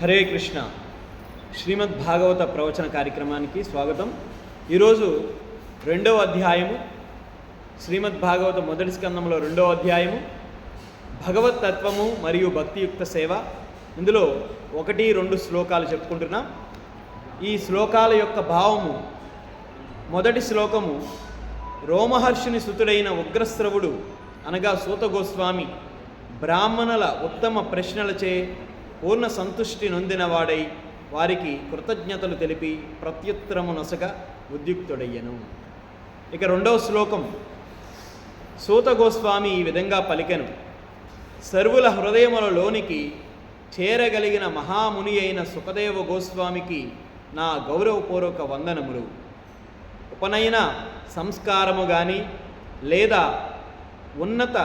హరే కృష్ణ. శ్రీమద్ భాగవత ప్రవచన కార్యక్రమానికి స్వాగతం. ఈరోజు రెండవ అధ్యాయము శ్రీమద్ భాగవత మొదటి స్కందంలో రెండవ అధ్యాయము భగవత్ తత్వము మరియు భక్తియుక్త సేవ. ఇందులో ఒకటి రెండు శ్లోకాలు చెప్పుకుంటున్నాం. ఈ శ్లోకాల యొక్క భావము మొదటి శ్లోకము రోమహర్షిని సుతుడైన ఉగ్రశ్రవుడు అనగా సూత గోస్వామి బ్రాహ్మణుల ఉత్తమ ప్రశ్నలచే పూర్ణ సంతుష్టి నొందినవాడై వారికి కృతజ్ఞతలు తెలిపి ప్రత్యుత్తరమునొసగ ఉద్యుక్తుడయ్యను. ఇక రెండవ శ్లోకం. సూత గోస్వామి ఈ విధంగా పలికెను. సర్వుల హృదయములలోనికి చేరగలిగిన మహాముని అయిన సుఖదేవ గోస్వామికి నా గౌరవపూర్వక వందనములు. ఉపనయన సంస్కారము కానీ లేదా ఉన్నత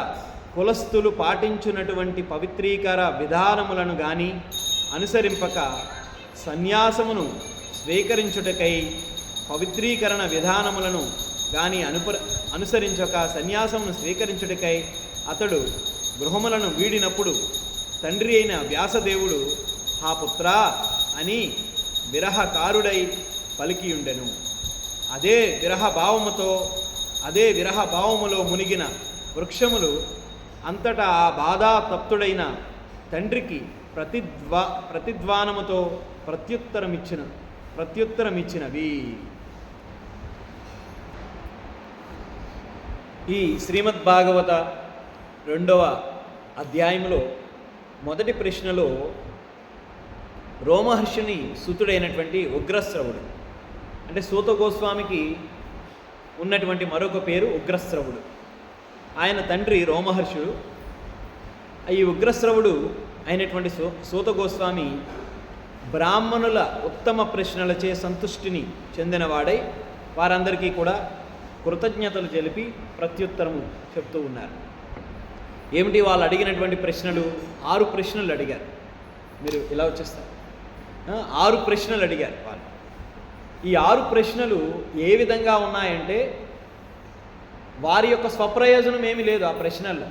కులస్థులు పాటించున్నటువంటి పవిత్రీకర విధానములను కానీ అనుసరింపక సన్యాసమును స్వీకరించుటకై పవిత్రీకరణ విధానములను కానీ అనుప అనుసరించక సన్యాసమును స్వీకరించుటకై అతడు గృహములను వీడినప్పుడు తండ్రి అయిన వ్యాసదేవుడు ఆ పుత్ర అని విరహకారుడై పలికియుండెను. అదే విరహ భావముతో అదే విరహ భావములో మునిగిన వృక్షములు అంతటా ఆ బాధా తప్తుడైన తండ్రికి ప్రతిద్వా ప్రతిధ్వానముతో ప్రత్యుత్తరమిచ్చిన ప్రత్యుత్తరమిచ్చినవి. ఈ శ్రీమద్ భాగవత రెండవ అధ్యాయంలో మొదటి ప్రశ్నలో రోమహర్షిని సుతుడైనటువంటి ఉగ్రశ్రవుడు అంటే సూత గోస్వామికి ఉన్నటువంటి మరొక పేరు ఉగ్రశ్రవుడు ఆయన తండ్రి రోమహర్షుడు ఈ ఉగ్రశ్రవుడు అయినటువంటి సూ సూత గోస్వామి బ్రాహ్మణుల ఉత్తమ ప్రశ్నలచే సంతుష్టిని చెందినవాడై వారందరికీ కూడా కృతజ్ఞతలు తెలిపి ప్రత్యుత్తరము చెప్తూ ఉన్నారు. ఏమిటి వాళ్ళు అడిగినటువంటి ప్రశ్నలు? ఆరు ప్రశ్నలు అడిగారు. మీరు ఇలా వచ్చేస్తారు. ఆరు ప్రశ్నలు అడిగారు వాళ్ళు. ఈ ఆరు ప్రశ్నలు ఏ విధంగా ఉన్నాయంటే వారి యొక్క స్వప్రయోజనం ఏమీ లేదు ఆ ప్రశ్నల్లో.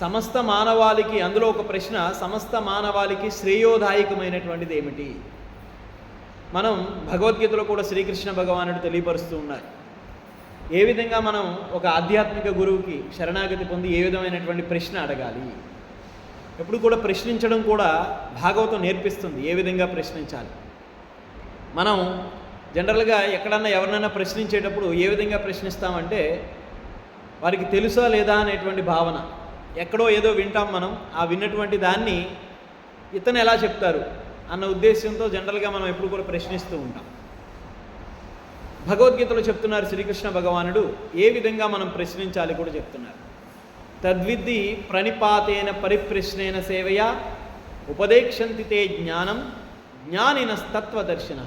సమస్త మానవాళికి అందులో ఒక ప్రశ్న సమస్త మానవాళికి శ్రేయోదాయకమైనటువంటిది ఏమిటి? మనం భగవద్గీతలో కూడా శ్రీకృష్ణ భగవానుడు తెలియపరుస్తూ ఉన్నారు. ఏ విధంగా మనం ఒక ఆధ్యాత్మిక గురువుకి శరణాగతి పొంది ఏ విధమైనటువంటి ప్రశ్న అడగాలి? ఎప్పుడు కూడా ప్రశ్నించడం కూడా భాగవతం నేర్పిస్తుంది ఏ విధంగా ప్రశ్నించాలి? మనం జనరల్గా ఎక్కడన్నా ఎవరినైనా ప్రశ్నించేటప్పుడు ఏ విధంగా ప్రశ్నిస్తామంటే వారికి తెలుసా లేదా అనేటువంటి భావన. ఎక్కడో ఏదో వింటాం మనం ఆ విన్నటువంటి దాన్ని ఇతను ఎలా చెప్తారు అన్న ఉద్దేశంతో జనరల్గా మనం ఎప్పుడు కూడా ప్రశ్నిస్తూ ఉంటాం. భగవద్గీతలో చెప్తున్నారు శ్రీకృష్ణ భగవానుడు ఏ విధంగా మనం ప్రశ్నించాలి కూడా చెప్తున్నారు. తద్విద్ధి ప్రణిపాతేన పరిప్రశ్నేన సేవయా ఉపదేక్షంతితే జ్ఞానం జ్ఞానినస్తత్వదర్శిన.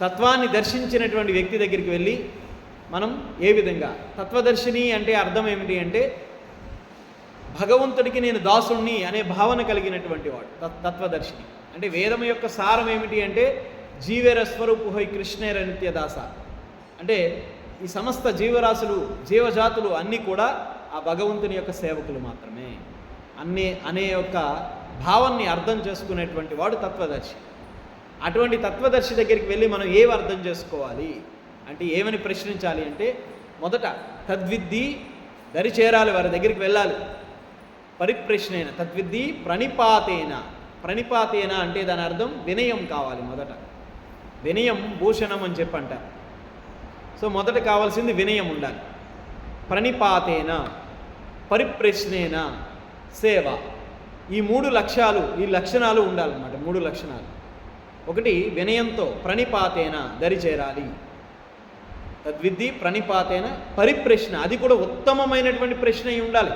తత్వాన్ని దర్శించినటువంటి వ్యక్తి దగ్గరికి వెళ్ళి మనం ఏ విధంగా? తత్వదర్శిని అంటే అర్థం ఏమిటి అంటే భగవంతుడికి నేను దాసుణ్ణి అనే భావన కలిగినటువంటి వాడు తత్- తత్వదర్శిని. అంటే వేదం యొక్క సారం ఏమిటి అంటే జీవేర స్వరూపు హోయ్ కృష్ణేర నిత్యదాస అంటే ఈ సమస్త జీవరాశులు జీవజాతులు అన్నీ కూడా ఆ భగవంతుని యొక్క సేవకులు మాత్రమే. అన్ని అనే యొక్క భావాన్ని అర్థం చేసుకునేటువంటి వాడు తత్వదర్శి. అటువంటి తత్వదర్శి దగ్గరికి వెళ్ళి మనం ఏం అర్థం చేసుకోవాలి? అంటే ఏమని ప్రశ్నించాలి అంటే మొదట తద్విద్ధి దరి చేరాలి వారి దగ్గరికి వెళ్ళాలి. పరిప్రశ్నైన తద్విద్ది ప్రణిపాతేన. ప్రణిపాతేన అంటే దాని అర్థం వినయం కావాలి మొదట. వినయం భూషణం అని చెప్పంటారు. సో మొదట కావాల్సింది వినయం ఉండాలి. ప్రణిపాతేన పరిప్రశ్నేన సేవ. ఈ మూడు లక్ష్యాలు ఈ లక్షణాలు ఉండాలన్నమాట మూడు లక్షణాలు. ఒకటి వినయంతో ప్రణిపాతేన దరి చేరాలి. తద్విద్ధి ప్రణిపాతేన పరిప్రశ్న. అది కూడా ఉత్తమమైనటువంటి ప్రశ్న అయి ఉండాలి.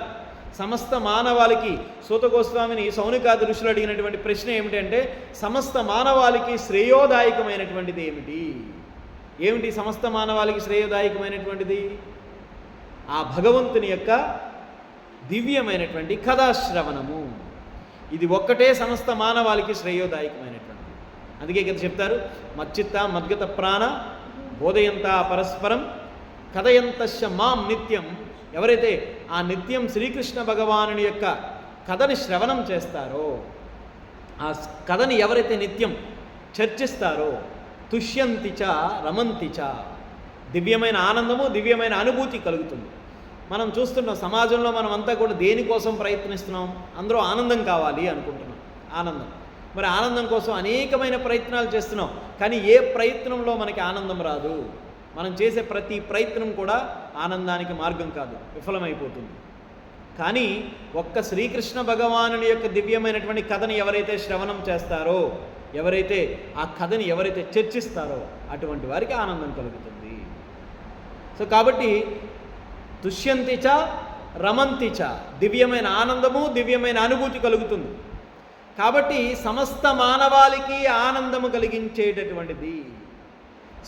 సమస్త మానవాళికి సూత గోస్వామిని సౌనికాది ఋషులు అడిగినటువంటి ప్రశ్న ఏమిటంటే సమస్త మానవాళికి శ్రేయోదాయకమైనటువంటిది ఏమిటి? ఏమిటి సమస్త మానవాళికి శ్రేయోదాయకమైనటువంటిది? ఆ భగవంతుని యొక్క దివ్యమైనటువంటి కథాశ్రవణము. ఇది ఒక్కటే సమస్త మానవాళికి శ్రేయోదాయకమైనటువంటి అందుకే కదా చెప్తారు మచ్చిత్త మద్గత ప్రాణ బోధయంత పరస్పరం కథయంతశ మాం నిత్యం. ఎవరైతే ఆ నిత్యం శ్రీకృష్ణ భగవానుని యొక్క కథని శ్రవణం చేస్తారో ఆ స్- కథని ఎవరైతే నిత్యం చర్చిస్తారో తుష్యంతి చ రమంతి చ దివ్యమైన ఆనందము దివ్యమైన అనుభూతి కలుగుతుంది. మనం చూస్తున్న సమాజంలో మనం అంతా కూడా దేనికోసం ప్రయత్నిస్తున్నాం? అందరూ ఆనందం కావాలి అనుకుంటున్నాం. ఆనందం. మరి ఆనందం కోసం అనేకమైన ప్రయత్నాలు చేస్తున్నాం. కానీ ఏ ప్రయత్నంలో మనకి ఆనందం రాదు? మనం చేసే ప్రతి ప్రయత్నం కూడా ఆనందానికి మార్గం కాదు. విఫలమైపోతుంది. కానీ ఒక్క శ్రీకృష్ణ భగవానుని యొక్క దివ్యమైనటువంటి కథను ఎవరైతే శ్రవణం చేస్తారో ఎవరైతే ఆ కథని ఎవరైతే చర్చిస్తారో అటువంటి వారికి ఆనందం కలుగుతుంది. సో కాబట్టి దుష్యంతిచ రమంతిచ రమంతి చ దివ్యమైన ఆనందము దివ్యమైన అనుభూతి కలుగుతుంది. కాబట్టి సమస్త మానవాళికి ఆనందము కలిగించేటటువంటిది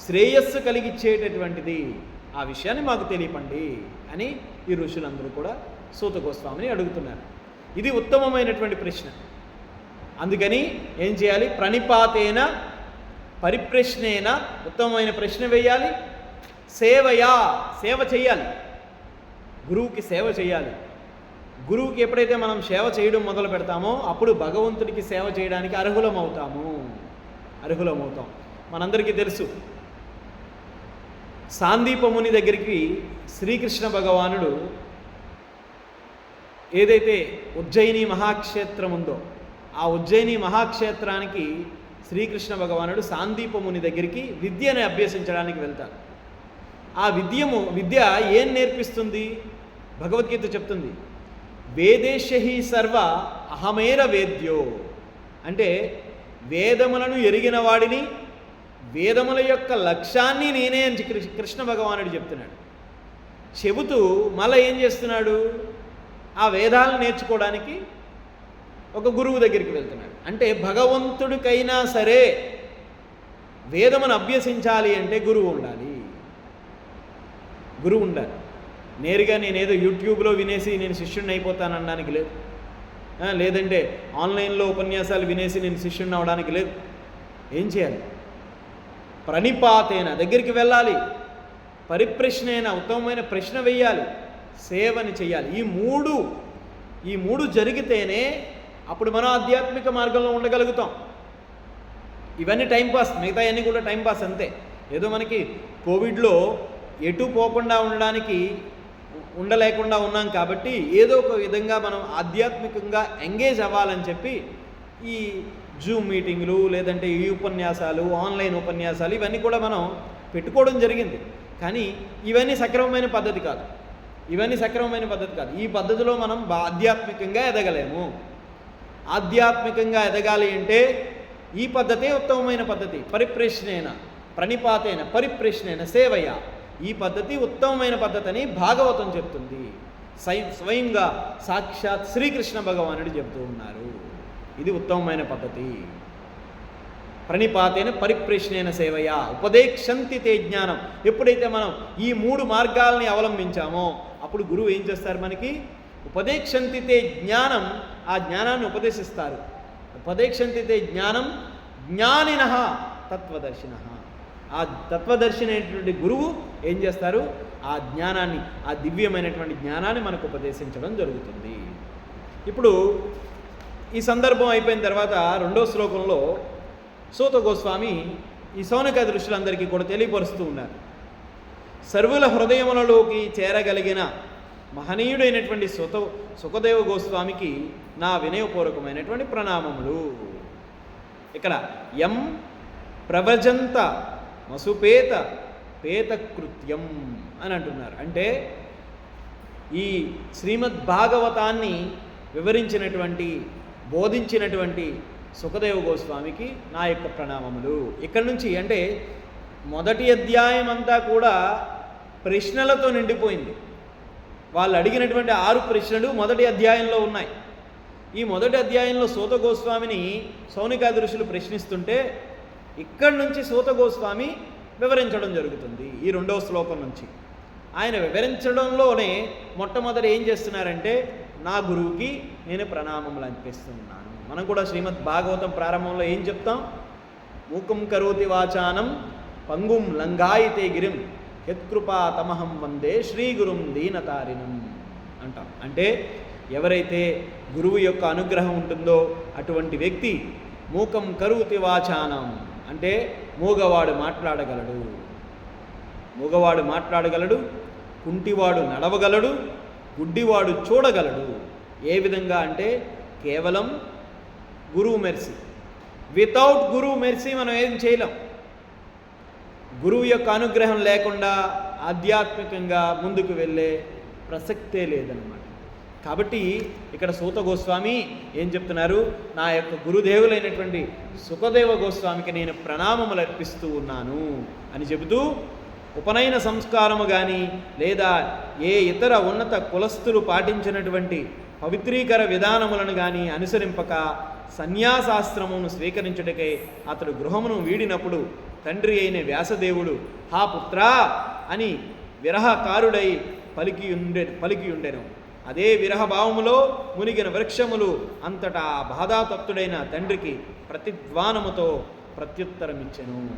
శ్రేయస్సు కలిగించేటటువంటిది ఆ విషయాన్ని మాకు తెలియపండి అని ఈ ఋషులందరూ కూడా సూత గోస్వామిని అడుగుతున్నారు. ఇది ఉత్తమమైనటువంటి ప్రశ్న. అందుకని ఏం చేయాలి? ప్రణిపాతేన పరిప్రశ్నేన ఉత్తమమైన ప్రశ్న వేయాలి. సేవయా సేవ చేయాలి. గురువుకి సేవ చేయాలి. గురువుకి ఎప్పుడైతే మనం సేవ చేయడం మొదలు పెడతామో అప్పుడు భగవంతుడికి సేవ చేయడానికి అర్హులం అవుతాము అర్హులం అవుతాం మనందరికీ తెలుసు. సాందీపముని దగ్గరికి శ్రీకృష్ణ భగవానుడు ఏదైతే ఉజ్జయిని మహాక్షేత్రం ఉందో ఆ ఉజ్జయిని మహాక్షేత్రానికి శ్రీకృష్ణ భగవానుడు సాందీపముని దగ్గరికి విద్యను అభ్యసించడానికి వెళ్తారు. ఆ విద్యము విద్య ఏం నేర్పిస్తుంది? భగవద్గీత చెప్తుంది. వేదేశహి సర్వ అహమేర వేద్యో. అంటే వేదములను ఎరిగిన వాడిని వేదముల యొక్క లక్ష్యాన్ని నేనే అని కృష్ణ భగవానుడు చెప్తున్నాడు. చెబుతూ మళ్ళీ ఏం చేస్తున్నాడు? ఆ వేదాలను నేర్చుకోవడానికి ఒక గురువు దగ్గరికి వెళ్తున్నాడు. అంటే భగవంతుడికైనా సరే వేదమును అభ్యసించాలి అంటే గురువు ఉండాలి. గురువు ఉండాలి. నేరుగా నేనేదో యూట్యూబ్లో వినేసి నేను శిష్యుడిని అయిపోతాననడానికి లేదు. లేదంటే ఆన్లైన్లో ఉపన్యాసాలు వినేసి నేను శిష్యుడిని అవడానికి లేదు. ఏం చేయాలి? ప్రణిపాతైన దగ్గరికి వెళ్ళాలి. పరిప్రశ్నైన ఉత్తమమైన ప్రశ్న వేయాలి. సేవని చేయాలి ఈ మూడు ఈ మూడు జరిగితేనే అప్పుడు మనం ఆధ్యాత్మిక మార్గంలో ఉండగలుగుతాం. ఇవన్నీ టైంపాస్ మిగతా అన్నీ కూడా టైంపాస్ అంతే. ఏదో మనకి కోవిడ్లో ఎటు పోకుండా ఉండడానికి ఉండలేకుండా ఉన్నాం కాబట్టి ఏదో ఒక విధంగా మనం ఆధ్యాత్మికంగా ఎంగేజ్ అవ్వాలని చెప్పి ఈ జూమ్ మీటింగ్లు లేదంటే ఈ ఉపన్యాసాలు ఆన్లైన్ ఉపన్యాసాలు ఇవన్నీ కూడా మనం పెట్టుకోవడం జరిగింది. కానీ ఇవన్నీ సక్రమమైన పద్ధతి కాదు. ఇవన్నీ సక్రమమైన పద్ధతి కాదు. ఈ పద్ధతిలో మనం బా- ఆధ్యాత్మికంగా ఎదగలేము. ఆధ్యాత్మికంగా ఎదగాలి అంటే ఈ పద్ధతే ఉత్తమమైన పద్ధతి. పరిప్రశ్నేన ప్రణిపాతేన పరిప్రశ్నేన సేవయ. ఈ పద్ధతి ఉత్తమమైన పద్ధతి అని భాగవతం చెప్తుంది. సై స్వయంగా సాక్షాత్ శ్రీకృష్ణ భగవానుడు చెబుతూ ఉన్నారు. ఇది ఉత్తమమైన పద్ధతి. ప్రణిపాతైన పరిప్రశ్నేన సేవయ ఉపదేక్షంతి తే జ్ఞానం. ఎప్పుడైతే మనం ఈ మూడు మార్గాల్ని అవలంబించామో అప్పుడు గురువు ఏం చేస్తారు మనకి? ఉపదేక్షంతి తే జ్ఞానం ఆ జ్ఞానాన్ని ఉపదేశిస్తారు. ఉపదేక్షంతి తే జ్ఞానం జ్ఞానిన తత్వదర్శిన. ఆ తత్వదర్శినటువంటి గురువు ఏం చేస్తారు? ఆ జ్ఞానాన్ని ఆ దివ్యమైనటువంటి జ్ఞానాన్ని మనకు ఉపదేశించడం జరుగుతుంది. ఇప్పుడు ఈ సందర్భం అయిపోయిన తర్వాత రెండో శ్లోకంలో సూత గోస్వామి ఈ సౌనక దృష్టిలందరికీ కూడా తెలియపరుస్తూ ఉన్నారు. సర్వుల హృదయములలోకి చేరగలిగిన మహనీయుడైనటువంటి సుత సుఖదేవ గోస్వామికి నా వినయపూర్వకమైనటువంటి ప్రణామములు. ఇక్కడ ఎం ప్రవజంత మసుపేత పేతకృత్యం అని అంటున్నారు. అంటే ఈ శ్రీమద్ భాగవతాన్ని వివరించినటువంటి బోధించినటువంటి సుఖదేవ గోస్వామికి నా యొక్క ప్రణామములు. ఇక్కడ నుంచి అంటే మొదటి అధ్యాయం అంతా కూడా ప్రశ్నలతో నిండిపోయింది. వాళ్ళు అడిగినటువంటి ఆరు ప్రశ్నలు మొదటి అధ్యాయంలో ఉన్నాయి. ఈ మొదటి అధ్యాయంలో సూత గోస్వామిని సౌనికా ప్రశ్నిస్తుంటే ఇక్కడి నుంచి సూత గోస్వామి వివరించడం జరుగుతుంది ఈ రెండవ శ్లోకం నుంచి. ఆయన వివరించడంలోనే మొట్టమొదటి ఏం చేస్తున్నారంటే నా గురువుకి నేను ప్రణామములు అనిపిస్తున్నాను మనం కూడా శ్రీమద్ భాగవతం ప్రారంభంలో ఏం చెప్తాం? మూకం కరోతి వాచానం పంగుం లంగాయితే గిరిం యత్కృపా తమహం వందే శ్రీ గురుం దీనతారిణం అంటాం. అంటే ఎవరైతే గురువు యొక్క అనుగ్రహం ఉంటుందో అటువంటి వ్యక్తి మూకం కరువుతి వాచానం అంటే మూగవాడు మాట్లాడగలడు. మూగవాడు మాట్లాడగలడు కుంటివాడు నడవగలడు గుడ్డివాడు చూడగలడు. ఏ విధంగా అంటే కేవలం గురువు మెర్సీ. వితౌట్ గురువు మెర్సీ మనం ఏం చేయలేం. గురువు యొక్క అనుగ్రహం లేకుండా ఆధ్యాత్మికంగా ముందుకు వెళ్ళే ప్రసక్తే లేదన్నమాట. కాబట్టి ఇక్కడ సూత గోస్వామి ఏం చెప్తున్నారు? నా యొక్క గురుదేవులైనటువంటి సుఖదేవ గోస్వామికి నేను ప్రణామములు అర్పిస్తూ ఉన్నాను అని చెబుతూ ఉపనయన సంస్కారము కానీ లేదా ఏ ఇతర ఉన్నత కులస్థులు పాటించినటువంటి పవిత్రీకర విధానములను కానీ అనుసరింపక సన్యాసాశ్రమమును స్వీకరించుటకై అతడు గృహమును వీడినప్పుడు తండ్రి అయిన వ్యాసదేవుడు హా పుత్రా అని విరహకారుడై పలికి ఉండే పలికి ఉండెను. అదే విరహభావములో మునిగిన వృక్షములు అంతటా బాధాతప్తుడైన తండ్రికి ప్రతిధ్వానముతో ప్రత్యుత్తరమిచ్చెను.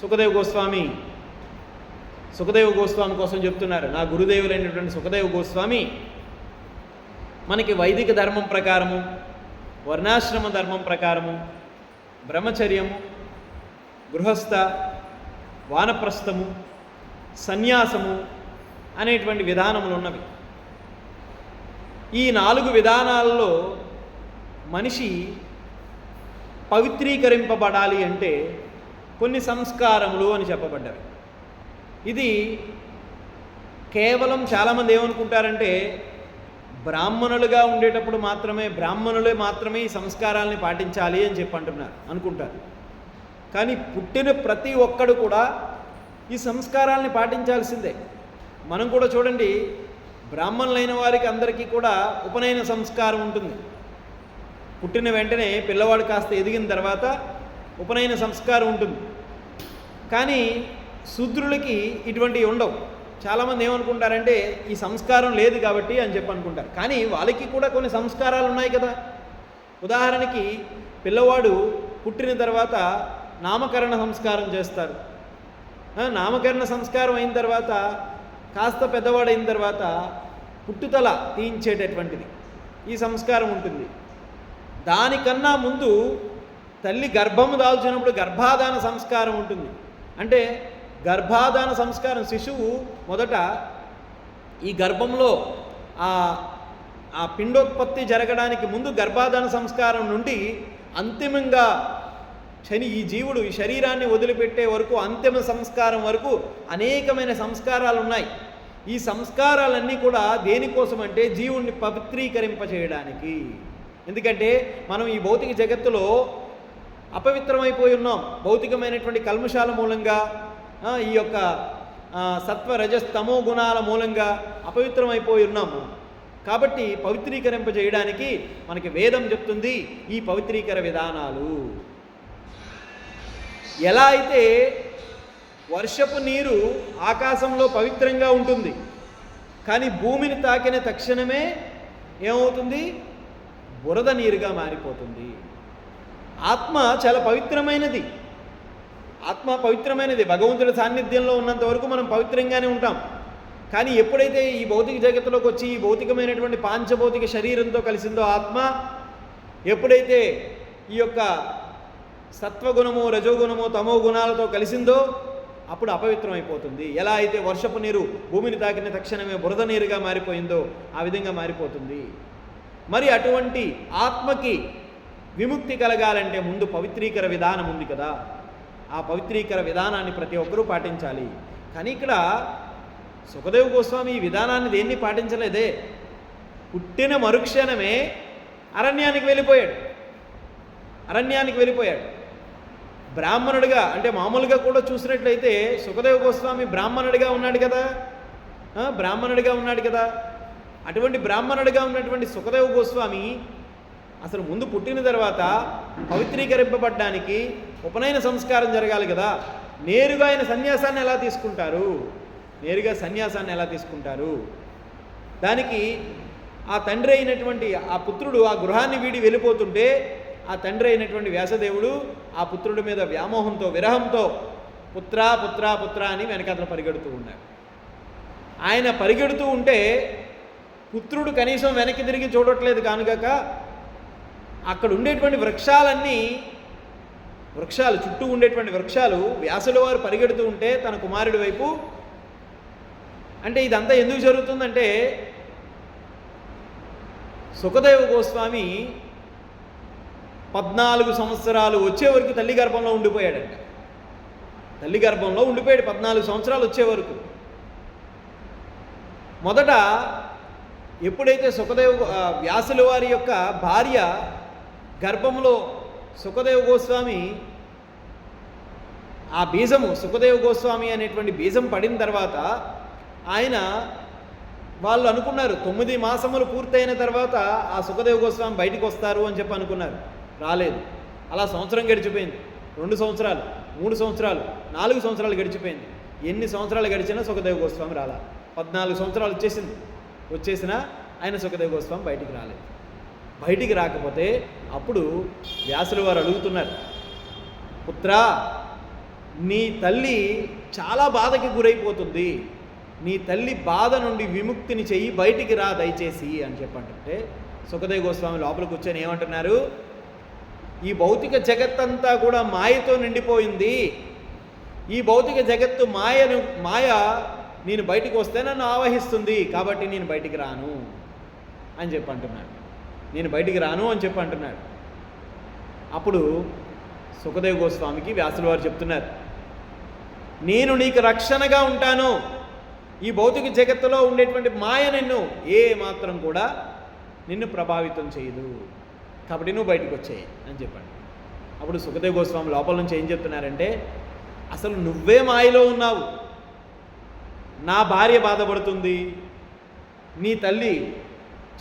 సుఖదేవ్ గోస్వామి సుఖదేవ్ గోస్వామి కోసం చెప్తున్నారు. నా గురుదేవులైనటువంటి సుఖదేవ్ గోస్వామి మనకి వైదిక ధర్మం ప్రకారము వర్ణాశ్రమ ధర్మం ప్రకారము బ్రహ్మచర్యము గృహస్థ వానప్రస్థము సన్యాసము అనేటువంటి విధానములు ఉన్నవి. ఈ నాలుగు విధానాలలో మనిషి పవిత్రీకరింపబడాలి అంటే కొన్ని సంస్కారములు అని చెప్పబడ్డవి. ఇది కేవలం చాలామంది ఏమనుకుంటారంటే బ్రాహ్మణులుగా ఉండేటప్పుడు మాత్రమే బ్రాహ్మణులే మాత్రమే ఈ సంస్కారాలని పాటించాలి అని చెప్పి అంటున్నారు అనుకుంటారు. కానీ పుట్టిన ప్రతి ఒక్కడు కూడా ఈ సంస్కారాలని పాటించాల్సిందే. మనం కూడా చూడండి బ్రాహ్మణులైన వారికి అందరికీ కూడా ఉపనయన సంస్కారం ఉంటుంది. పుట్టిన వెంటనే పిల్లవాడు కాస్త ఎదిగిన తర్వాత ఉపనయన సంస్కారం ఉంటుంది. కానీ శూద్రులకి ఇటువంటివి ఉండవు. చాలామంది ఏమనుకుంటారంటే ఈ సంస్కారం లేదు కాబట్టి అని చెప్పి అనుకుంటారు. కానీ వాళ్ళకి కూడా కొన్ని సంస్కారాలు ఉన్నాయి కదా. ఉదాహరణకి పిల్లవాడు పుట్టిన తర్వాత నామకరణ సంస్కారం చేస్తారు. నామకరణ సంస్కారం అయిన తర్వాత కాస్త పెద్దవాడైన తర్వాత పుట్టుతల తీయించేటటువంటిది. ఈ సంస్కారం ఉంటుంది. దానికన్నా ముందు తల్లి గర్భము దాల్చినప్పుడు గర్భాధాన సంస్కారం ఉంటుంది. అంటే గర్భాధాన సంస్కారం శిశువు మొదట ఈ గర్భంలో ఆ ఆ పిండోత్పత్తి జరగడానికి ముందు గర్భాధాన సంస్కారం నుండి అంతిమంగా శని ఈ జీవుడు ఈ శరీరాన్ని వదిలిపెట్టే వరకు అంతిమ సంస్కారం వరకు అనేకమైన సంస్కారాలు ఉన్నాయి ఈ సంస్కారాలన్నీ కూడా దేనికోసం అంటే జీవుణ్ణి పవిత్రీకరింపచేయడానికి. ఎందుకంటే మనం ఈ భౌతిక జగత్తులో అపవిత్రమైపోయి ఉన్నాం. భౌతికమైనటువంటి కల్మషాల మూలంగా ఈ యొక్క సత్వరజస్తమో సత్వ గుణాల మూలంగా అపవిత్రమైపోయి ఉన్నాము. కాబట్టి పవిత్రీకరింపజేయడానికి మనకి వేదం చెప్తుంది ఈ పవిత్రీకర విధానాలు. ఎలా అయితే వర్షపు నీరు ఆకాశంలో పవిత్రంగా ఉంటుంది. కానీ భూమిని తాకిన తక్షణమే ఏమవుతుంది? బురద నీరుగా మారిపోతుంది. ఆత్మ చాలా పవిత్రమైనది. ఆత్మ పవిత్రమైనది. భగవంతుడి సాన్నిధ్యంలో ఉన్నంత వరకు మనం పవిత్రంగానే ఉంటాం. కానీ ఎప్పుడైతే ఈ భౌతిక జగత్తులోకి వచ్చి ఈ భౌతికమైనటువంటి పాంచభౌతిక శరీరంతో కలిసిందో ఆత్మ ఎప్పుడైతే ఈ యొక్క సత్వగుణము రజోగుణము తమో గుణాలతో కలిసిందో అప్పుడు అపవిత్రమైపోతుంది. ఎలా అయితే వర్షపు నీరు భూమిని తాకిన తక్షణమే బురద నీరుగా మారిపోయిందో ఆ విధంగా మారిపోతుంది. మరి అటువంటి ఆత్మకి విముక్తి కలగాలంటే ముందు పవిత్రీకర విధానం ఉంది కదా. ఆ పవిత్రీకర విధానాన్ని ప్రతి ఒక్కరూ పాటించాలి. కానీ ఇక్కడ సుఖదేవ్ గోస్వామి ఈ విధానాన్ని దేన్ని పాటించలేదే? పుట్టిన మరుక్షణమే అరణ్యానికి వెళ్ళిపోయాడు. అరణ్యానికి వెళ్ళిపోయాడు. బ్రాహ్మణుడిగా అంటే మామూలుగా కూడా చూసినట్లయితే సుఖదేవ గోస్వామి బ్రాహ్మణుడిగా ఉన్నాడు కదా? బ్రాహ్మణుడిగా ఉన్నాడు కదా? అటువంటి బ్రాహ్మణుడిగా ఉన్నటువంటి సుఖదేవ గోస్వామి అసలు ముందు పుట్టిన తర్వాత పవిత్రీకరింపబడ్డానికి ఉపనయన సంస్కారం జరగాలి కదా? నేరుగా ఆయన సన్యాసాన్ని ఎలా తీసుకుంటారు? నేరుగా సన్యాసాన్ని ఎలా తీసుకుంటారు? దానికి ఆ తండ్రి అయినటువంటి ఆ పుత్రుడు ఆ గృహాన్ని వీడి వెళ్ళిపోతుంటే ఆ తండ్రి అయినటువంటి వ్యాసదేవుడు ఆ పుత్రుడి మీద వ్యామోహంతో విరహంతో పుత్రా పుత్రా పుత్ర అని వెనకాతలు పరిగెడుతూ ఉన్నాడు ఆయన పరిగెడుతూ ఉంటే పుత్రుడు కనీసం వెనక్కి తిరిగి చూడట్లేదు కానుగాక అక్కడ ఉండేటువంటి వృక్షాలన్నీ వృక్షాలు చుట్టూ ఉండేటువంటి వృక్షాలు వ్యాసుల వారు పరిగెడుతూ ఉంటే తన కుమారుడి వైపు అంటే ఇదంతా ఎందుకు జరుగుతుందంటే సుఖదేవ గోస్వామి పద్నాలుగు సంవత్సరాలు వచ్చే వరకు తల్లి గర్భంలో ఉండిపోయాడంట. తల్లి గర్భంలో ఉండిపోయాడు పద్నాలుగు సంవత్సరాలు వచ్చే వరకు. మొదట ఎప్పుడైతే సుఖదేవ వ్యాసుల వారి యొక్క భార్య గర్భంలో సుఖదేవ గోస్వామి ఆ బీజము సుఖదేవ గోస్వామి అనేటువంటి బీజం పడిన తర్వాత ఆయన వాళ్ళు అనుకున్నారు తొమ్మిది మాసములు పూర్తయిన తర్వాత ఆ సుఖదేవ గోస్వామి బయటకు వస్తారు అని చెప్పి అనుకున్నారు. రాలేదు. అలా సంవత్సరం గడిచిపోయింది. రెండు సంవత్సరాలు మూడు సంవత్సరాలు నాలుగు సంవత్సరాలు గడిచిపోయింది. ఎన్ని సంవత్సరాలు గడిచినా సుఖదేవ గోస్వామి రాలా. పద్నాలుగు సంవత్సరాలు వచ్చేసింది. వచ్చేసినా ఆయన సుఖదేవ గోస్వామి బయటికి రాలేదు. బయటికి రాకపోతే అప్పుడు వ్యాసులు వారు అడుగుతున్నారు పుత్రా నీ తల్లి చాలా బాధకి గురైపోతుంది. నీ తల్లి బాధ నుండి విముక్తిని చెయ్యి బయటికి రా దయచేసి అని చెప్పంటే సుఖదేవ గోస్వామి లోపల కూర్చొని ఏమంటున్నారు ఈ భౌతిక జగత్తంతా కూడా మాయతో నిండిపోయింది. ఈ భౌతిక జగత్తు మాయను మాయ నేను బయటికి వస్తే నన్ను ఆవహిస్తుంది కాబట్టి నేను బయటికి రాను అని చెప్పి అంటున్నాడు. నేను బయటికి రాను అని చెప్పి అంటున్నాడు. అప్పుడు సుఖదేవ్ గోస్వామికి వ్యాసుల వారు చెప్తున్నారు నేను నీకు రక్షణగా ఉంటాను. ఈ భౌతిక జగత్తులో ఉండేటువంటి మాయ నిన్ను ఏ మాత్రం కూడా నిన్ను ప్రభావితం చేయదు. కాబట్టి నువ్వు బయటకు వచ్చేయి అని చెప్పండి. అప్పుడు సుఖదేవ్ గోస్వామి లోపల నుంచి ఏం చెప్తున్నారంటే అసలు నువ్వే మాయలో ఉన్నావు. నా భార్య బాధపడుతుంది. నీ తల్లి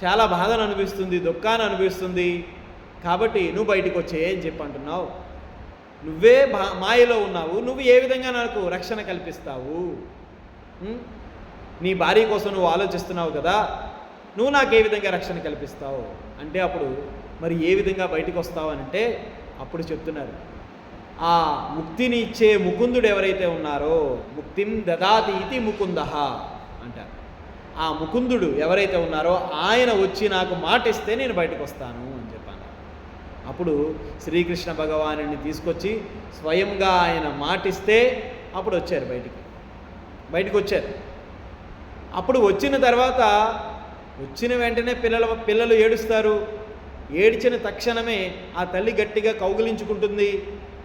చాలా బాధను అనిపిస్తుంది దుఃఖాన్ని అనిపిస్తుంది కాబట్టి నువ్వు బయటకు వచ్చేయి అని చెప్పి అంటున్నావు. నువ్వే బా మాయలో ఉన్నావు. నువ్వు ఏ విధంగా నాకు రక్షణ కల్పిస్తావు? నీ భార్య కోసం నువ్వు ఆలోచిస్తున్నావు కదా. నువ్వు నాకు ఏ విధంగా రక్షణ కల్పిస్తావు? అంటే అప్పుడు మరి ఏ విధంగా బయటకు వస్తావనంటే అప్పుడు చెప్తున్నారు. ఆ ముక్తిని ఇచ్చే ముకుందుడు ఎవరైతే ఉన్నారో ముక్తిం దదాతి ఇది ముకుంద అంటారు. ఆ ముకుందుడు ఎవరైతే ఉన్నారో ఆయన వచ్చి నాకు మాట ఇస్తే నేను బయటకు వస్తాను అని చెప్పాను. అప్పుడు శ్రీకృష్ణ భగవాను తీసుకొచ్చి స్వయంగా ఆయన మాటిస్తే అప్పుడు వచ్చారు బయటికి. బయటకు వచ్చారు. అప్పుడు వచ్చిన తర్వాత వచ్చిన వెంటనే పిల్లల పిల్లలు ఏడుస్తారు. ఏడ్చిన తక్షణమే ఆ తల్లి గట్టిగా కౌగిలించుకుంటుంది.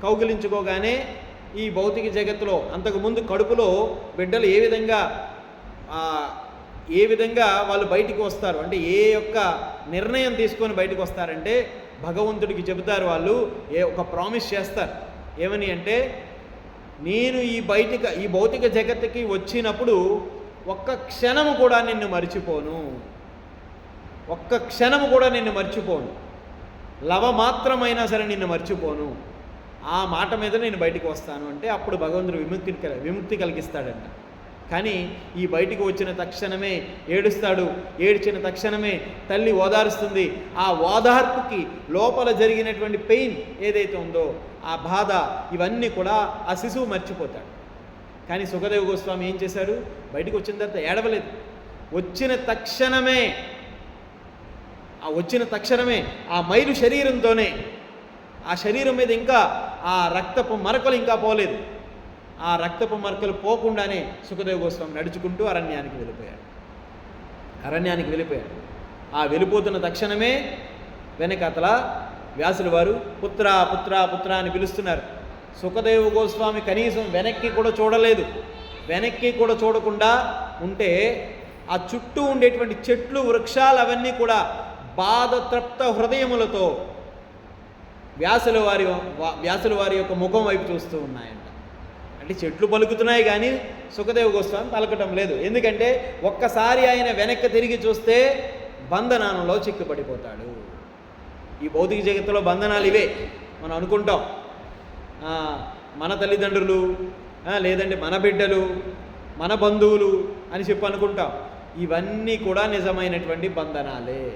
కౌగిలించుకోగానే ఈ భౌతిక జగత్తులో అంతకుముందు కడుపులో బిడ్డలు ఏ విధంగా ఏ విధంగా వాళ్ళు బయటికి వస్తారు? అంటే ఏ యొక్క నిర్ణయం తీసుకొని బయటకు వస్తారంటే భగవంతుడికి చెబుతారు వాళ్ళు ఏ ఒక ప్రామిస్ చేస్తారు. ఏమని అంటే నేను ఈ బయటిక ఈ భౌతిక జగత్తుకి వచ్చినప్పుడు ఒక్క క్షణము కూడా నిన్ను మర్చిపోను. ఒక్క క్షణము కూడా నిన్ను మర్చిపోను. లవ మాత్రమైనా సరే నిన్ను మర్చిపోను. ఆ మాట మీద నేను బయటికి వస్తాను అంటే అప్పుడు భగవంతుడు విముక్తిని కల విముక్తి కలిగిస్తాడంట. కానీ ఈ బయటికి వచ్చిన తక్షణమే ఏడుస్తాడు. ఏడ్చిన తక్షణమే తల్లి ఓదారుస్తుంది. ఆ ఓదార్పుకి లోపల జరిగినటువంటి పెయిన్ ఏదైతే ఉందో ఆ బాధ ఇవన్నీ కూడా ఆ శిశువు మర్చిపోతాడు. కానీ సుఖదేవ గోస్వామి ఏం చేశాడు? బయటికి వచ్చిన తర్వాత ఏడవలేదు. వచ్చిన తక్షణమే ఆ వచ్చిన తక్షణమే ఆ మైలు శరీరంతోనే ఆ శరీరం మీద ఇంకా ఆ రక్తపు మరకలు ఇంకా పోలేదు. ఆ రక్తపు మరకలు పోకుండానే సుఖదేవ గోస్వామి నడుచుకుంటూ అరణ్యానికి వెళ్ళిపోయాడు. అరణ్యానికి వెళ్ళిపోయాడు. ఆ వెళ్ళిపోతున్న తక్షణమే వెనకతల వ్యాసుల వారు పుత్ర పుత్ర పుత్ర అని పిలుస్తున్నారు. సుఖదేవ గోస్వామి కనీసం వెనక్కి కూడా చూడలేదు. వెనక్కి కూడా చూడకుండా ఉంటే ఆ చుట్టూ ఉండేటువంటి చెట్లు వృక్షాలు అవన్నీ కూడా బాధతృప్త హృదయములతో వ్యాసుల వారి వ్యాసుల వారి యొక్క ముఖం వైపు చూస్తూ ఉన్నాయంట. అంటే చెట్లు పలుకుతున్నాయి కానీ సుఖదేవ గోస్వామి పలకటం లేదు. ఎందుకంటే ఒక్కసారి ఆయన వెనక్కి తిరిగి చూస్తే బంధనాలలో చిక్కుపడిపోతాడు. ఈ భౌతిక జగత్తులో బంధనాలు ఇవే. మనం అనుకుంటాం. మన తల్లిదండ్రులు లేదంటే మన బిడ్డలు మన బంధువులు అని చెప్పి అనుకుంటాం. ఇవన్నీ కూడా నిజమైనటువంటి బంధనాలే.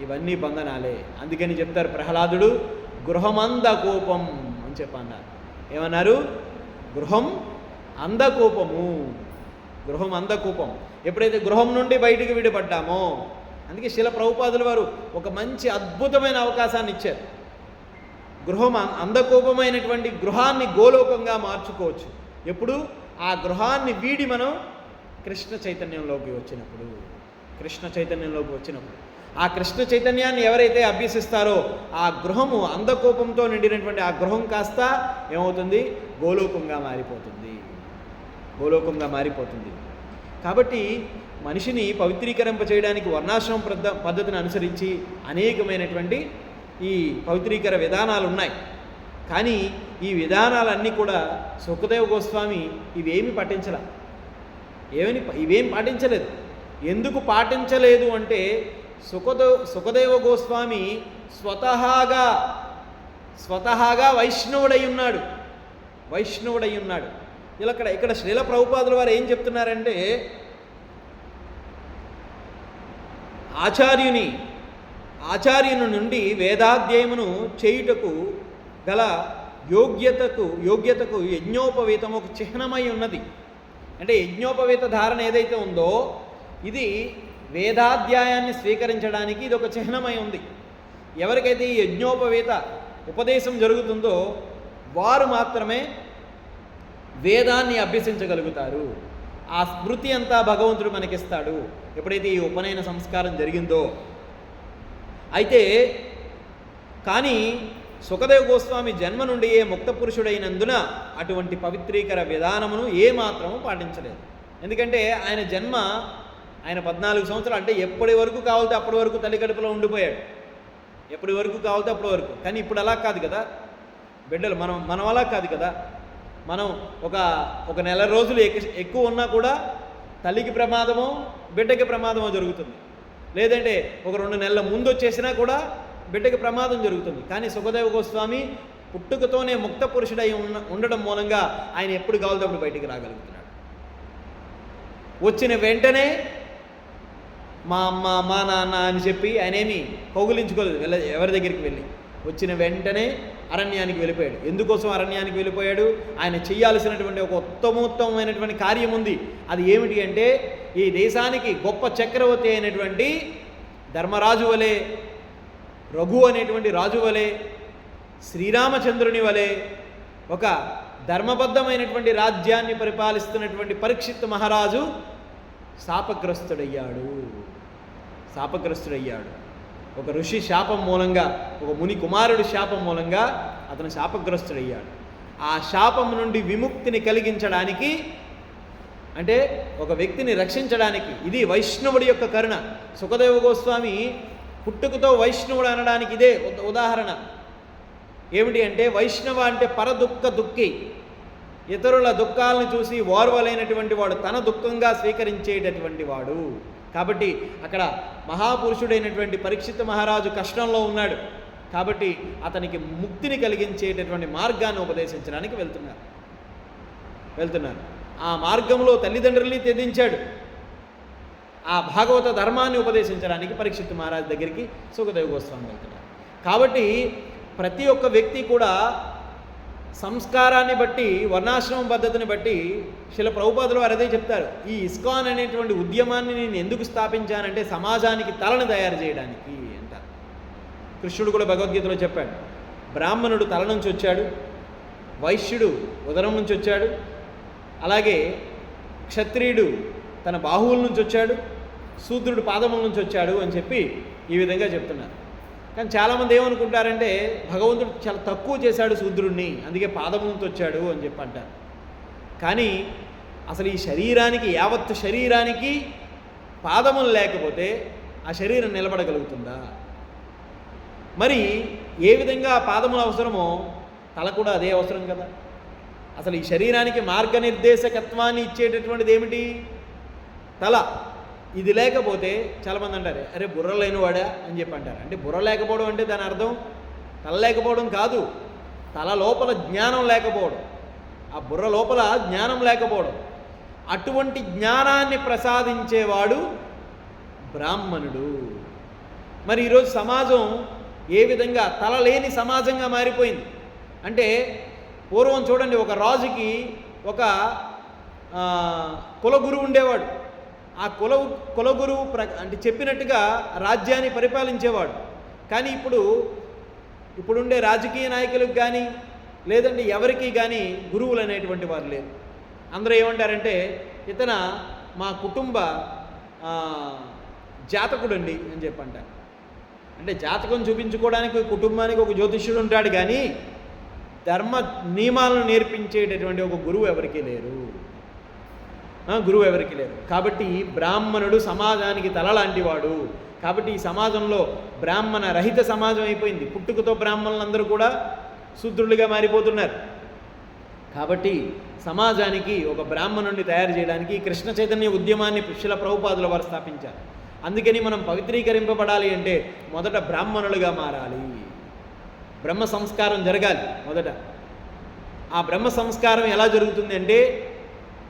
ఇవన్నీ బంధనాలే. అందుకని చెప్తారు ప్రహ్లాదుడు గృహమంద కోపం అని చెప్పన్నారు. ఏమన్నారు? గృహం అందకోపము. గృహం అందకోపం. ఎప్పుడైతే గృహం నుండి బయటికి విడిపడ్డామో అందుకే శిల ప్రభుపాదుల వారు ఒక మంచి అద్భుతమైన అవకాశాన్ని ఇచ్చారు. గృహం అందకోపమైనటువంటి గృహాన్ని గోలోకంగా మార్చుకోవచ్చు. ఎప్పుడు? ఆ గృహాన్ని వీడి మనం కృష్ణ చైతన్యంలోకి వచ్చినప్పుడు. కృష్ణ చైతన్యంలోకి వచ్చినప్పుడు. ఆ కృష్ణ చైతన్యాన్ని ఎవరైతే అభ్యసిస్తారో ఆ గృహము అందకోపంతో నిండినటువంటి ఆ గృహం కాస్త ఏమవుతుంది? గోలోకంగా మారిపోతుంది. గోలోకంగా మారిపోతుంది. కాబట్టి మనిషిని పవిత్రీకరింప చేయడానికి వర్ణాశ్రమ పద్ధ పద్ధతిని అనుసరించి అనేకమైనటువంటి ఈ పవిత్రీకర విధానాలు ఉన్నాయి కానీ ఈ విధానాలన్నీ కూడా సుఖదేవ గోస్వామి ఇవేమి పాటించలే. ఏమని ఇవేం పాటించలేదు. ఎందుకు పాటించలేదు అంటే సుఖదేవ్ సుఖదేవ గోస్వామి స్వతహాగా స్వతహాగా వైష్ణవుడై ఉన్నాడు వైష్ణవుడై ఉన్నాడు ఇలా ఇక్కడ ఇక్కడ శ్రీల ప్రభుపాదుల వారు ఏం చెప్తున్నారంటే ఆచార్యుని ఆచార్యుని నుండి వేదాధ్యయమును చేయుటకు గల యోగ్యతకు యోగ్యతకు యజ్ఞోపవీతం ఒక చిహ్నమై ఉన్నది. అంటే యజ్ఞోపవీత ధారణ ఏదైతే ఉందో ఇది వేదాధ్యాయాన్ని స్వీకరించడానికి ఇది ఒక చిహ్నమై ఉంది. ఎవరికైతే ఈ యజ్ఞోపవేత ఉపదేశం జరుగుతుందో వారు మాత్రమే వేదాన్ని అభ్యసించగలుగుతారు. ఆ స్మృతి అంతా భగవంతుడు మనకిస్తాడు. ఎప్పుడైతే ఈ ఉపనయన సంస్కారం జరిగిందో. అయితే కానీ సుఖదేవ గోస్వామి జన్మ నుండి ఏ ముక్త పురుషుడైనందున అటువంటి పవిత్రీకర విధానమును ఏ మాత్రము పాటించలేదు. ఎందుకంటే ఆయన జన్మ ఆయన పద్నాలుగు సంవత్సరాలు అంటే ఎప్పటి వరకు కావాలితే అప్పటి వరకు తల్లి కడుపులో ఉండిపోయాడు. ఎప్పటి వరకు కావాలితే అప్పటి వరకు. కానీ ఇప్పుడు అలా కాదు కదా. బిడ్డలు మనం మనం అలా కాదు కదా. మనం ఒక ఒక నెల రోజులు ఎక్కువ ఉన్నా కూడా తల్లికి ప్రమాదమో బిడ్డకి ప్రమాదమో జరుగుతుంది. లేదంటే ఒక రెండు నెలల ముందు వచ్చేసినా కూడా బిడ్డకి ప్రమాదం జరుగుతుంది. కానీ సుఖదేవ గోస్వామి పుట్టుకతోనే ముక్త పురుషుడై ఉన్న ఉండడం మూలంగా ఆయన ఎప్పుడు కావాలితే అప్పుడు బయటికి రాగలుగుతున్నాడు. వచ్చిన వెంటనే మా అమ్మ మా నాన్న అని చెప్పి ఆయన ఏమి కౌగులించుకోలేదు. వెళ్ళ ఎవరి దగ్గరికి వెళ్ళి. వచ్చిన వెంటనే అరణ్యానికి వెళ్ళిపోయాడు. ఎందుకోసం అరణ్యానికి వెళ్ళిపోయాడు? ఆయన చేయాల్సినటువంటి ఒక ఉత్తమోత్తమైనటువంటి కార్యం ఉంది. అది ఏమిటి అంటే ఈ దేశానికి గొప్ప చక్రవర్తి అయినటువంటి ధర్మరాజు వలె రఘు అనేటువంటి రాజు వలె శ్రీరామచంద్రుని వలె ఒక ధర్మబద్ధమైనటువంటి రాజ్యాన్ని పరిపాలిస్తున్నటువంటి పరీక్షిత్ మహారాజు శాపగ్రస్తుడయ్యాడు. శాపగ్రస్తుడయ్యాడు. ఒక ఋషి శాపం మూలంగా ఒక ముని కుమారుడి శాపం మూలంగా అతను శాపగ్రస్తుడయ్యాడు. ఆ శాపం నుండి విముక్తిని కలిగించడానికి అంటే ఒక వ్యక్తిని రక్షించడానికి ఇది వైష్ణవుడి యొక్క కరుణ. సుఖదేవ గోస్వామి పుట్టుకతో వైష్ణవుడు అనడానికి ఇదే ఉదాహరణ. ఏమిటి అంటే వైష్ణవ అంటే పరదుఃఖ దుఃఖి. ఇతరుల దుఃఖాలను చూసి ఓర్వలైనటువంటి వాడు తన దుఃఖంగా స్వీకరించేటటువంటి వాడు. కాబట్టి అక్కడ మహాపురుషుడైనటువంటి పరీక్షిత మహారాజు కష్టంలో ఉన్నాడు. కాబట్టి అతనికి ముక్తిని కలిగించేటటువంటి మార్గాన్ని ఉపదేశించడానికి వెళ్తున్నారు. వెళ్తున్నారు. ఆ మార్గంలో తల్లిదండ్రుల్ని త్యజించాడు. ఆ భాగవత ధర్మాన్ని ఉపదేశించడానికి పరీక్షిత్ మహారాజ్ దగ్గరికి సుఖదేవ గోస్వామి వెళ్తున్నారు. కాబట్టి ప్రతి ఒక్క వ్యక్తి కూడా సంస్కారాన్ని బట్టి వర్ణాశ్రమం పద్ధతిని బట్టి శిల ప్రభుపాదులు వారు అదే చెప్తారు. ఈ ఇస్కాన్ అనేటువంటి ఉద్యమాన్ని నేను ఎందుకు స్థాపించానంటే సమాజానికి తలను తయారు చేయడానికి అంటారు. కృష్ణుడు కూడా భగవద్గీతలో చెప్పాడు. బ్రాహ్మణుడు తల నుంచి వచ్చాడు. వైశ్యుడు ఉదరం నుంచి వచ్చాడు. అలాగే క్షత్రియుడు తన బాహువుల నుంచి వచ్చాడు. శూద్రుడు పాదముల నుంచి వచ్చాడు అని చెప్పి ఈ విధంగా చెప్తున్నారు. కానీ చాలామంది ఏమనుకుంటారంటే భగవంతుడు చాలా తక్కువ చేశాడు శూద్రుణ్ణి అందుకే పాదముతో వచ్చాడు అని చెప్పి అంటారు. కానీ అసలు ఈ శరీరానికి యావత్తు శరీరానికి పాదములు లేకపోతే ఆ శరీరం నిలబడగలుగుతుందా? మరి ఏ విధంగా ఆ పాదములు అవసరమో తల కూడా అదే అవసరం కదా. అసలు ఈ శరీరానికి మార్గనిర్దేశకత్వాన్ని ఇచ్చేటటువంటిది ఏమిటి? తల. ఇది లేకపోతే చాలామంది అంటారు అరే బుర్ర లేనివాడా? అని చెప్పి అంటారు. అంటే బుర్ర లేకపోవడం అంటే దాని అర్థం తల లేకపోవడం కాదు తల లోపల జ్ఞానం లేకపోవడం. ఆ బుర్ర లోపల జ్ఞానం లేకపోవడం. అటువంటి జ్ఞానాన్ని ప్రసాదించేవాడు బ్రాహ్మణుడు. మరి ఈరోజు సమాజం ఏ విధంగా తల లేని సమాజంగా మారిపోయింది? అంటే పూర్వం చూడండి ఒక రాజుకి ఒక కుల కులగురువు ఉండేవాడు. ఆ కుల కులగురువు ప్ర అంటే చెప్పినట్టుగా రాజ్యాన్ని పరిపాలించేవాడు. కానీ ఇప్పుడు ఇప్పుడుండే రాజకీయ నాయకులకు కానీ లేదంటే ఎవరికి కానీ గురువులు అనేటువంటి వారు లేరు. అందరూ ఏమంటారంటే ఇతన మా కుటుంబ జాతకుడండి అని చెప్పంటారు. అంటే జాతకం చూపించుకోవడానికి కుటుంబానికి ఒక జ్యోతిష్యుడు ఉంటాడు కానీ ధర్మ నియమాలను నేర్పించేటటువంటి ఒక గురువు ఎవరికీ లేరు. గురువు ఎవరికి లేరు. కాబట్టి బ్రాహ్మణుడు సమాజానికి తల లాంటివాడు. కాబట్టి ఈ సమాజంలో బ్రాహ్మణ రహిత సమాజం అయిపోయింది. పుట్టుకతో బ్రాహ్మణులందరూ కూడా శూద్రులుగా మారిపోతున్నారు. కాబట్టి సమాజానికి ఒక బ్రాహ్మణుడిని తయారు చేయడానికి కృష్ణ చైతన్య ఉద్యమాన్ని శిల ప్రభుపాదుల వారు స్థాపించారు. అందుకని మనం పవిత్రీకరింపబడాలి అంటే మొదట బ్రాహ్మణులుగా మారాలి. బ్రహ్మ సంస్కారం జరగాలి మొదట. ఆ బ్రహ్మ సంస్కారం ఎలా జరుగుతుంది అంటే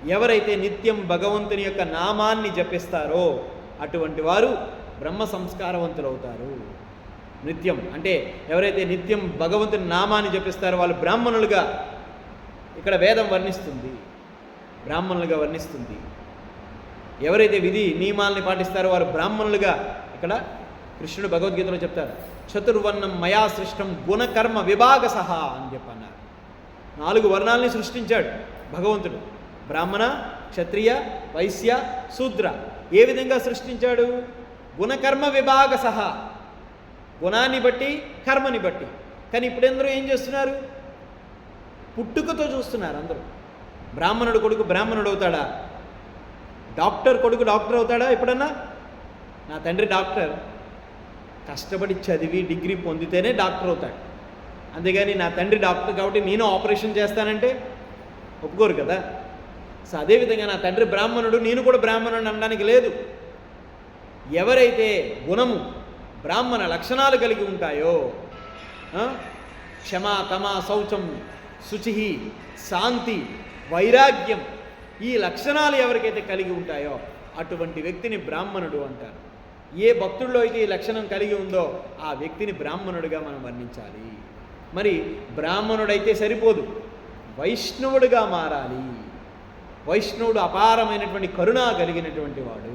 ఎవరైతే నిత్యం భగవంతుని యొక్క నామాన్ని జపిస్తారో అటువంటి వారు బ్రహ్మ సంస్కారవంతులవుతారు. నిత్యం అంటే ఎవరైతే నిత్యం భగవంతుని నామాన్ని జపిస్తారో వాళ్ళు బ్రాహ్మణులుగా ఇక్కడ వేదం వర్ణిస్తుంది. బ్రాహ్మణులుగా వర్ణిస్తుంది. ఎవరైతే విధి నియమాల్ని పాటిస్తారో వారు బ్రాహ్మణులుగా ఇక్కడ కృష్ణుడు భగవద్గీతలో చెప్తారు. చతుర్వర్ణం మయా సృష్టం గుణకర్మ విభాగ సహా అని చెప్పన్నారు. నాలుగు వర్ణాలని సృష్టించాడు భగవంతుడు. బ్రాహ్మణ క్షత్రియ వైశ్య శూద్ర. ఏ విధంగా సృష్టించాడు? గుణకర్మ విభాగ సహా గుణాన్ని బట్టి కర్మని బట్టి. కానీ ఇప్పుడు అందరూ ఏం చేస్తున్నారు? పుట్టుకతో చూస్తున్నారు అందరూ. బ్రాహ్మణుడు కొడుకు బ్రాహ్మణుడు అవుతాడా? డాక్టర్ కొడుకు డాక్టర్ అవుతాడా ఎప్పుడన్నా? నా తండ్రి డాక్టర్. కష్టపడి చదివి డిగ్రీ పొందితేనే డాక్టర్ అవుతాడు. అంతేగాని నా తండ్రి డాక్టర్ కాబట్టి నేను ఆపరేషన్ చేస్తానంటే ఒప్పుకోరు కదా? సో అదేవిధంగా నా తండ్రి బ్రాహ్మణుడు నేను కూడా బ్రాహ్మణుడు అనడానికి లేదు. ఎవరైతే గుణము బ్రాహ్మణ లక్షణాలు కలిగి ఉంటాయో క్షమా తమా శౌచం శుచి శాంతి వైరాగ్యం ఈ లక్షణాలు ఎవరికైతే కలిగి ఉంటాయో అటువంటి వ్యక్తిని బ్రాహ్మణుడు అంటారు. ఏ భక్తుల్లో అయితే ఈ లక్షణం కలిగి ఉందో ఆ వ్యక్తిని బ్రాహ్మణుడిగా మనం వర్ణించాలి. మరి బ్రాహ్మణుడైతే సరిపోదు. వైష్ణవుడిగా మారాలి. వైష్ణవుడు అపారమైనటువంటి కరుణ కలిగినటువంటి వాడు.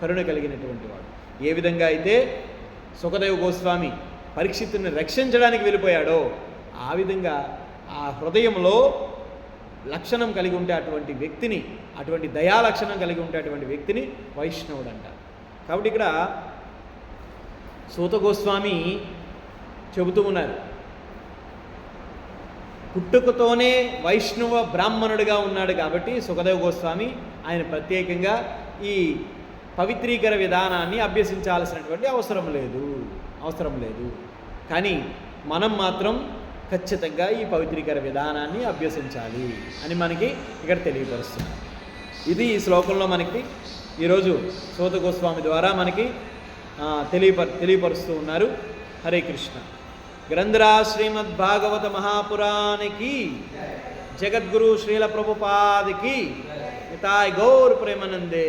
కరుణ కలిగినటువంటి వాడు. ఏ విధంగా అయితే సుఖదేవ గోస్వామి పరీక్షితుని రక్షించడానికి వెళ్ళిపోయాడో ఆ విధంగా ఆ హృదయంలో లక్షణం కలిగి ఉంటే అటువంటి వ్యక్తిని అటువంటి దయా లక్షణం కలిగి ఉంటే అటువంటి వ్యక్తిని వైష్ణవుడు అంటారు కాబట్టి ఇక్కడ సూత గోస్వామి చెబుతూ ఉన్నారు. పుట్టుకతోనే వైష్ణవ బ్రాహ్మణుడిగా ఉన్నాడు కాబట్టి సుఖదేవ్ గోస్వామి ఆయన ప్రత్యేకంగా ఈ పవిత్రీకర విధానాన్ని అభ్యసించాల్సినటువంటి అవసరం లేదు. అవసరం లేదు. కానీ మనం మాత్రం ఖచ్చితంగా ఈ పవిత్రీకర విధానాన్ని అభ్యసించాలి అని మనకి ఇక్కడ తెలియపరుస్తుంది ఇది ఈ శ్లోకంలో మనకి ఈరోజు సోత గోస్వామి ద్వారా మనకి తెలియపరు తెలియప తెలియపరుస్తూ ఉన్నారు. హరే కృష్ణ. గ్రంథరా శ్రీమద్ భాగవత మహాపురాణికి జగద్గురు శ్రీల ప్రభుపాదికి నితాయ్ గౌర్ ప్రేమనందే.